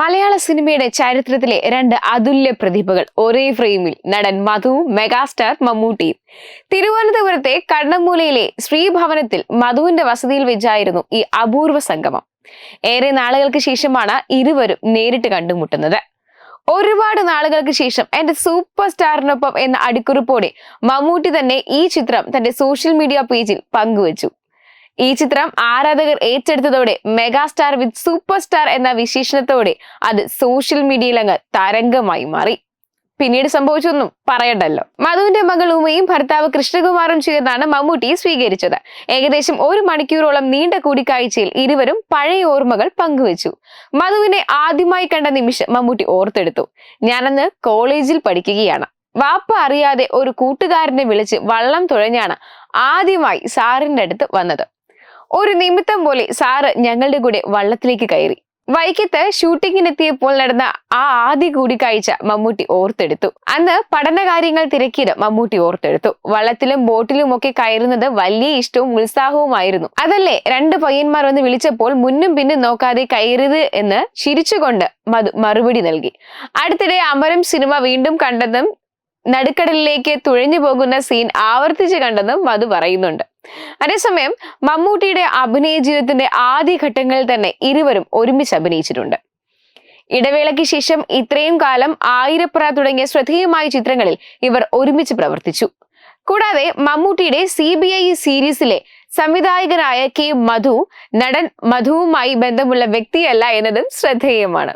മലയാള സിനിമയുടെ ചരിത്രത്തിലെ രണ്ട് അതുല്യ പ്രതിഭകൾ. ഒരേ ഫ്രെയിമിൽ നടൻ മധുവും മെഗാസ്റ്റാർ മമ്മൂട്ടിയും തിരുവനന്തപുരത്തെ കണ്ണമൂലയിലെ ശ്രീഭവനത്തിൽ മധുവിന്റെ വസതിയിൽ വെച്ചായിരുന്നു ഈ അപൂർവ സംഗമം. ഏറെ നാളുകൾക്ക് ശേഷമാണ് ഇരുവരും നേരിട്ട് കണ്ടുമുട്ടുന്നത്. ഒരുപാട് നാളുകൾക്ക് ശേഷം എന്റെ സൂപ്പർ സ്റ്റാറിനൊപ്പം എന്ന അടിക്കുറിപ്പോടെ മമ്മൂട്ടി തന്നെ ഈ ചിത്രം തന്റെ സോഷ്യൽ മീഡിയ പേജിൽ പങ്കുവച്ചു. ഈ ചിത്രം ആരാധകർ ഏറ്റെടുത്തതോടെ മെഗാസ്റ്റാർ വിത്ത് സൂപ്പർ സ്റ്റാർ എന്ന വിശേഷണത്തോടെ അത് സോഷ്യൽ മീഡിയയിൽ അങ്ങ് തരംഗമായി മാറി. പിന്നീട് സംഭവിച്ചൊന്നും പറയണ്ടല്ലോ. മധുവിന്റെ മകൾ ഉമയും ഭർത്താവ് കൃഷ്ണകുമാറും ചേർന്നാണ് മമ്മൂട്ടിയെ സ്വീകരിച്ചത്. ഏകദേശം ഒരു മണിക്കൂറോളം നീണ്ട കൂടിക്കാഴ്ചയിൽ ഇരുവരും പഴയ ഓർമ്മകൾ പങ്കുവച്ചു. മധുവിനെ ആദ്യമായി കണ്ട നിമിഷം മമ്മൂട്ടി ഓർത്തെടുത്തു. ഞാനന്ന് കോളേജിൽ പഠിക്കുകയാണ്. വാപ്പ അറിയാതെ ഒരു കൂട്ടുകാരനെ വിളിച്ച് വള്ളം തുഴഞ്ഞാണ് ആദ്യമായി സാറിന്റെ അടുത്ത് വന്നത്. ഒരു നിമിത്തം പോലെ സാറ് ഞങ്ങളുടെ കൂടെ വള്ളത്തിലേക്ക് കയറി. വൈക്കത്ത് ഷൂട്ടിങ്ങിനെത്തിയപ്പോൾ നടന്ന ആ ആദ്യ കൂടിക്കാഴ്ച മമ്മൂട്ടി ഓർത്തെടുത്തു. അന്ന് പഠനകാര്യങ്ങൾ തിരക്കിയത് മമ്മൂട്ടി ഓർത്തെടുത്തു. വള്ളത്തിലും ബോട്ടിലും ഒക്കെ കയറുന്നത് വലിയ ഇഷ്ടവും ഉത്സാഹവുമായിരുന്നു. അതല്ലേ രണ്ട് പയ്യന്മാർ വന്ന് വിളിച്ചപ്പോൾ മുന്നും പിന്നും നോക്കാതെ കയറിയത് എന്ന് ചിരിച്ചുകൊണ്ട് മറുപടി നൽകി. അടുത്തിടെ അമരം സിനിമ വീണ്ടും കണ്ടതും നടുക്കടലിലേക്ക് തുഴഞ്ഞു പോകുന്ന സീൻ ആവർത്തിച്ച് കണ്ടെന്നും മധു പറയുന്നുണ്ട്. അതേസമയം മമ്മൂട്ടിയുടെ അഭിനയ ജീവിതത്തിന്റെ ആദ്യ ഘട്ടങ്ങളിൽ തന്നെ ഇരുവരും ഒരുമിച്ച് അഭിനയിച്ചിട്ടുണ്ട്. ഇടവേളയ്ക്ക് ശേഷം ഇത്രയും കാലം ആയിരപ്പുറ തുടങ്ങിയ ശ്രദ്ധേയമായ ചിത്രങ്ങളിൽ ഇവർ ഒരുമിച്ച് പ്രവർത്തിച്ചു. കൂടാതെ മമ്മൂട്ടിയുടെ സി ബി ഐ സീരീസിലെ സംവിധായകനായ കെ മധു നടൻ മധുവുമായി ബന്ധമുള്ള വ്യക്തിയല്ല എന്നതും ശ്രദ്ധേയമാണ്.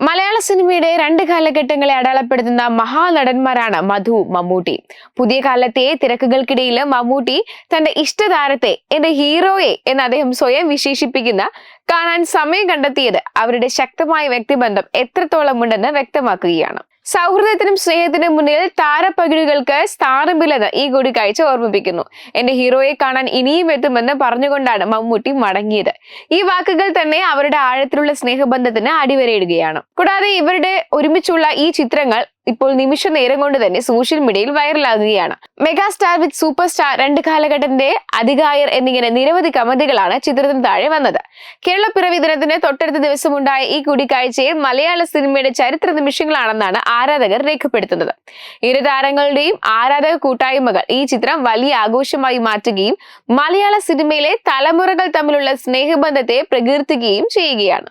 മലയാള സിനിമയുടെ രണ്ട് കാലഘട്ടങ്ങളെ അടയാളപ്പെടുത്തുന്ന മഹാനടന്മാരാണ് മധു മമ്മൂട്ടി. പുതിയ കാലത്തെ തിരക്കുകൾക്കിടയിൽ മമ്മൂട്ടി തന്റെ ഇഷ്ടതാരത്തെ എന്റെ ഹീറോയെ എന്ന് അദ്ദേഹം സ്വയം വിശേഷിപ്പിക്കുന്ന കാണാൻ സമയം കണ്ടെത്തിയത് അവരുടെ ശക്തമായ വ്യക്തിബന്ധം എത്രത്തോളം ഉണ്ടെന്ന് വ്യക്തമാക്കുകയാണ്. സൗഹൃദത്തിനും സ്നേഹത്തിനും മുന്നിൽ താരപ്പകിടുകൾക്ക് സ്ഥാനമില്ലെന്ന് ഈ കൂടിക്കാഴ്ച ഓർമ്മിപ്പിക്കുന്നു. എന്റെ ഹീറോയെ കാണാൻ ഇനിയും എത്തുമെന്ന് പറഞ്ഞുകൊണ്ടാണ് മമ്മൂട്ടി മടങ്ങിയത്. ഈ വാക്കുകൾ തന്നെ അവരുടെ ആഴത്തിലുള്ള സ്നേഹബന്ധത്തിന് അടിവരയിടുകയാണ്. കൂടാതെ ഇവരുടെ ഒരുമിച്ചുള്ള ഈ ചിത്രങ്ങൾ ഇപ്പോൾ നിമിഷ നേരം കൊണ്ട് തന്നെ സോഷ്യൽ മീഡിയയിൽ വൈറലാകുകയാണ് മെഗാസ്റ്റാർ വിത്ത് സൂപ്പർ സ്റ്റാർ രണ്ട് കാലഘട്ടത്തിന്റെ അധികായർ എന്നിങ്ങനെ നിരവധി കമന്റുകളാണ് ചിത്രത്തിന് താഴെ വന്നത്. കേരളപ്പിറവി ദിനത്തിന് തൊട്ടടുത്ത ദിവസമുണ്ടായ ഈ കൂടിക്കാഴ്ചയെ മലയാള സിനിമയുടെ ചരിത്ര നിമിഷങ്ങളാണെന്നാണ് ആരാധകർ രേഖപ്പെടുത്തുന്നത്. ഇരു താരങ്ങളുടെയും ആരാധക കൂട്ടായ്മകൾ ഈ ചിത്രം വലിയ ആഘോഷമായി മാറ്റുകയും മലയാള സിനിമയിലെ തലമുറകൾ തമ്മിലുള്ള സ്നേഹബന്ധത്തെ പ്രകീർത്തിക്കുകയും ചെയ്യുകയാണ്.